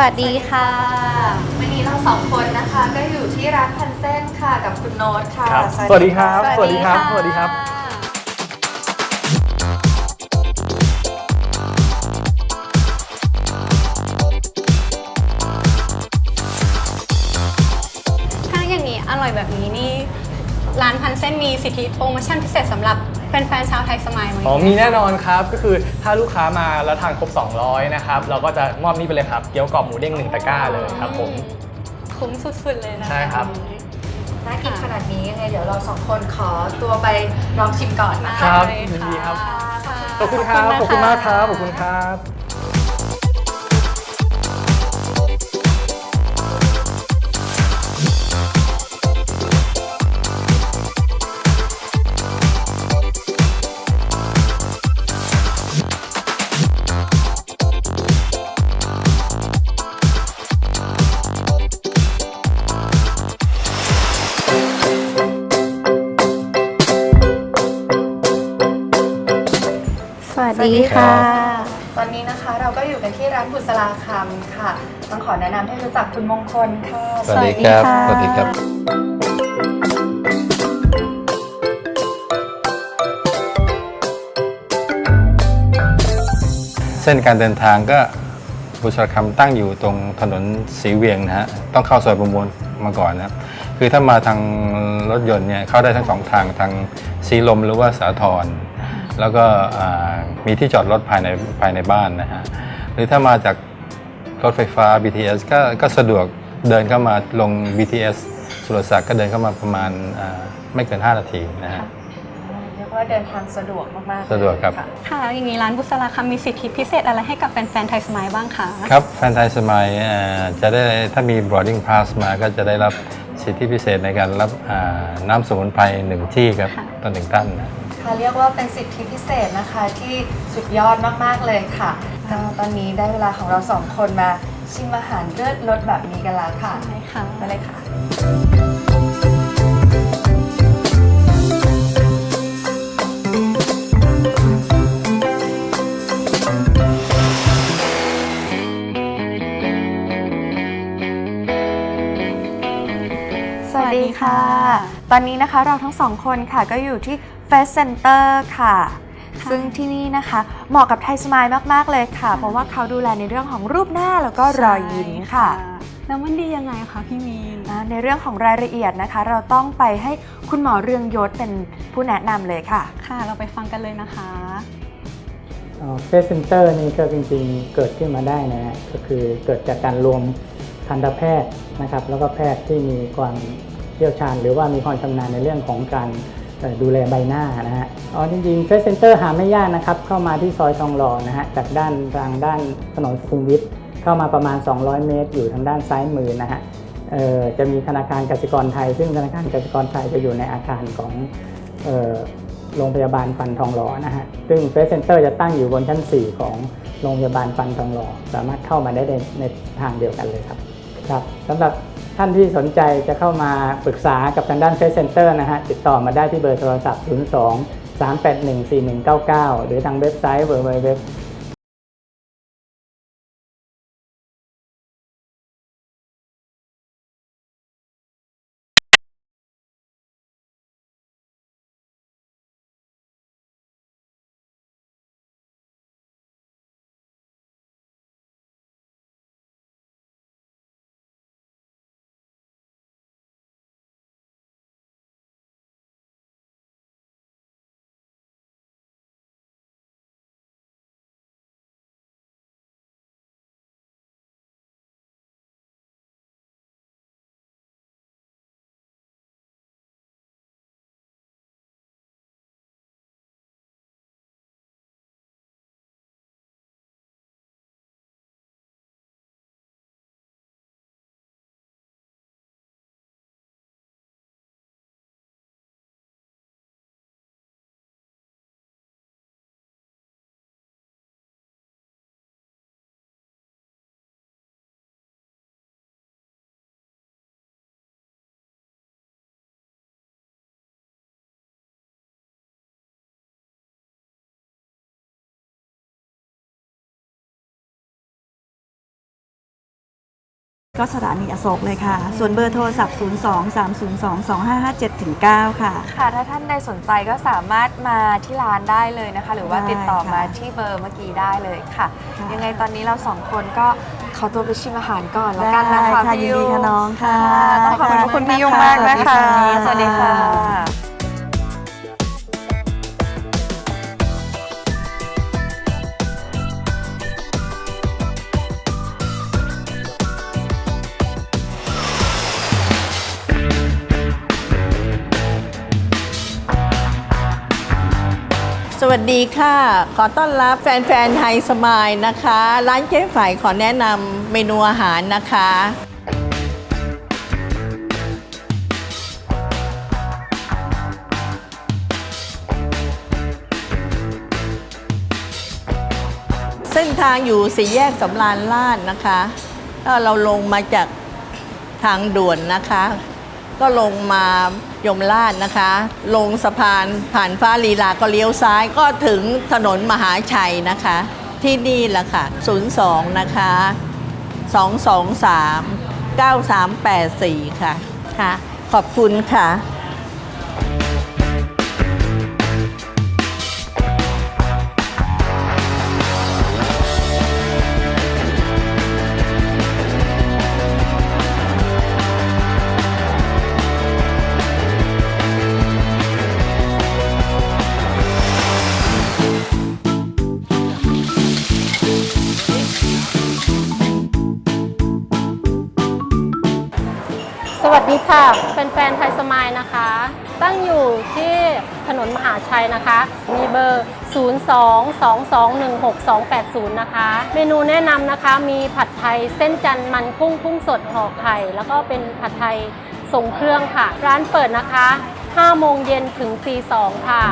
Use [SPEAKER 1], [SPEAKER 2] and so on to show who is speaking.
[SPEAKER 1] วัสดีค่ะ
[SPEAKER 2] วันนี้เราสองคนนะคะ ก็อยู่ที่ร้านพันเส้นค่ะกับคุณโน้ตค่ะ
[SPEAKER 3] ครับสวัสดีครับะสวัสดีครับ สวัสดีครับ
[SPEAKER 1] ถ้าอย่างนี้อร่อยแบบนี้นี่ร้านพันเส้นมีสิทธิโปรโมชั่นพิเศษสำหรับแฟนๆชาวไทยสมัยไหม
[SPEAKER 3] อ๋อมีแน่นอนครับ ก็คือถ้าลูกค้ามาแล้วทานครบ 200 นะครับ เราก็จะมอบนี่ไปเลยครับ เกี๊ยวกรอบหมูเด้งหนึ่งตะกร้าเลยครับผม
[SPEAKER 1] คุ้มสุดๆเลยนะคะ
[SPEAKER 3] ใช่ครับ
[SPEAKER 2] น่ากินขนาดนี้ยังไงเดี๋ยวเราสองคนขอตัวไปลองชิมก่อนนะ
[SPEAKER 3] ครั
[SPEAKER 2] คะ
[SPEAKER 3] บ
[SPEAKER 1] ได้เลย
[SPEAKER 3] ยินดีครับ
[SPEAKER 1] ค่ะ
[SPEAKER 3] ขอบคุณครับ ขอบคุณมากครับ ขอบคุณะครับ
[SPEAKER 1] ดีค่ะ
[SPEAKER 2] ตอนนี้นะคะเราก็อยู่กันที่ร้านบุษราคำค่ะ ต้องขอแนะนำให้รู้จักคุณมงคลค่ะ
[SPEAKER 1] สวัสดีครับ สวัสดีครับ
[SPEAKER 4] เส้นการเดินทางก็บุษราคำตั้งอยู่ตรงถนนสีเวียงนะฮะ ต้องเข้าซอยประมวลมาก่อนนะครับคือถ้ามาทางรถยนต์เนี่ยเข้าได้ทั้งสองทางทางสีลมหรือว่าสาทร แล้วก็อ่ามีที่จอดรถภายในภายในบ้านนะฮะหรือถ้ามาจากรถไฟฟ้า BTS ก็ก็สะดวกเดินเข้ามาลง BTS สุรศักดิ์ก็เดินเข้ามาประมาณอ่าไม่เกิน 5 นาทีนะฮะ
[SPEAKER 2] เรียกว่าเดินทางสะดวกมากๆ
[SPEAKER 4] สะดวกครับะ
[SPEAKER 1] ค่ะอย่างนี้ร้านบุษราคำมีสิทธิพิเศษอะไรให้กับแฟนๆไทยสมัยบ้างคะ
[SPEAKER 4] ครับแฟนไทยสมัยเอ่อจะได้ถ้ามี boarding pass มาก็จะได้รับสิทธิพิเศษในการรับอ่าน้ำสมุนไพรหนึ่งที่ครับต่อหนึ่งท่านนะ
[SPEAKER 2] ค่ะเรียกว่าเป็นสิทธิพิเศษนะคะที่สุดยอดมากๆเลยค่ะก็ตอนนี้ได้เวลาของเราสองคนมาชิมอาหารเลือดรสแบบนี้กันแล้วค่ะ
[SPEAKER 1] ใช่ค่ะ
[SPEAKER 2] ไปเลยค่ะ สวัสดีค่ะ ตอนนี้นะคะเราทั้งสองคนค่ะก็อยู่ที่ Face Center ค่ะ
[SPEAKER 1] ค่ะ
[SPEAKER 2] ซึ่งที่นี่นะคะ เหมาะกับไทยสมายมาก ๆ เลยค่ะ เพราะว่าเขาดูแลในเรื่องของรูปหน้าแล้วก็รอยยิ้มค่ะ
[SPEAKER 1] แล้วมันดียังไงคะพี่มีน
[SPEAKER 2] อ่าในเรื่องของรายละเอียดนะคะ เราต้องไปให้คุณหมอเรืองยศเป็นผู้แนะนำเลยค่ะ
[SPEAKER 1] ค่ะ เราไปฟังกันเลยนะคะ
[SPEAKER 5] เฟสเซนเตอร์นี่ก็จริงๆเกิดขึ้นมาได้นะฮะก็คือเกิดจากการรวมทันตแพทย์นะครับ แล้วก็แพทย์ที่มีความเชี่ยวชาญ หรือว่ามีความชำนาญในเรื่องของการเอ่อ ดูแลใบหน้านะฮะอ๋อจริงๆเฟสเซนเตอร์หาไม่ยากนะครับ เข้ามาที่ซอยทองหล่อนะฮะจากด้านทางด้านถนนสุขุมวิทเข้ามาประมาณ 200 เมตร อยู่ทางด้านซ้ายมือนะฮะเอ่อจะมีธนาคารกสิกรไทย ซึ่งธนาคารกสิกรไทยจะอยู่ในอาคารของเอ่อโรงพยาบาลฟันทองหล่อนะฮะ ซึ่งเฟสเซนเตอร์จะตั้งอยู่บนชั้น 4 ของโรงพยาบาลฟันทองหล่อ สามารถเข้ามาได้ในในทางเดียวกันเลยครับ ครับสำหรับ ท่านที่สนใจจะเข้ามาปรึกษากับทางด้านเฟซเซ็นเตอร์นะฮะ ติดต่อมาได้ที่เบอร์โทรศัพท์ 02 381 4199 หรือทางเว็บไซต์ www
[SPEAKER 6] ก็สถานีอโศกเลยค่ะ ส่วนเบอร์โทรศัพท์ 0 2 3 0 2 2 5 5 7ถึง9ค่ะ
[SPEAKER 2] ค่ะ ถ้าท่านใดสนใจก็สามารถมาที่ร้านได้เลยนะคะ หรือว่า
[SPEAKER 6] ได้
[SPEAKER 2] ติดต่อมา
[SPEAKER 6] ค่ะ
[SPEAKER 2] ที่เบอร์เมื่อกี้ได้เลยค่ะ
[SPEAKER 6] ค่ะ
[SPEAKER 2] ยังไงตอนนี้เราสองคนก็ขอตัวไปชิมอาหารก่อนแล้วกันนะคะ
[SPEAKER 6] ได้ค่ะ
[SPEAKER 2] พี่
[SPEAKER 6] ยินดีค่ะน้องค่ะ
[SPEAKER 2] ต้องขอบคุณคุณพี่ยุ่งมากนะคะส
[SPEAKER 6] สวั
[SPEAKER 2] วัส
[SPEAKER 6] สดี
[SPEAKER 2] ดีค่ะ
[SPEAKER 7] สวัสดีค่ะ ขอต้อนรับแฟนๆไฮสมายนะคะ ร้านเจ๊ฝ่ายขอแนะนำเมนูอาหารนะคะ เส้นทางอยู่สี่แยกสำราญราชนะคะถ้าเราลงมาจากทางด่วนนะคะ ก็ลงมายมราชนะคะ ลงสะพานผ่านฟ้าลีลาก็เลี้ยวซ้ายก็ถึงถนนมหาชัยนะคะ ที่นี่แหละค่ะ 02 นะคะ 223 9384 ค่ะค่ะ ขอบคุณค่ะ
[SPEAKER 8] ดีค่ะเป็นแฟนๆไทยสมายนะคะ ตั้งอยู่ที่ถนนมหาชัยนะคะ มีเบอร์ 022216280 นะคะ เมนูแนะนำนะคะ มีผัดไทยเส้นจันทร์มันกุ้งกุ้งสดห่อไข่ แล้วก็เป็นผัดไทยส่งเครื่องค่ะ ร้านเปิดนะคะ5โมงเย็นถึงตี2ค่ะ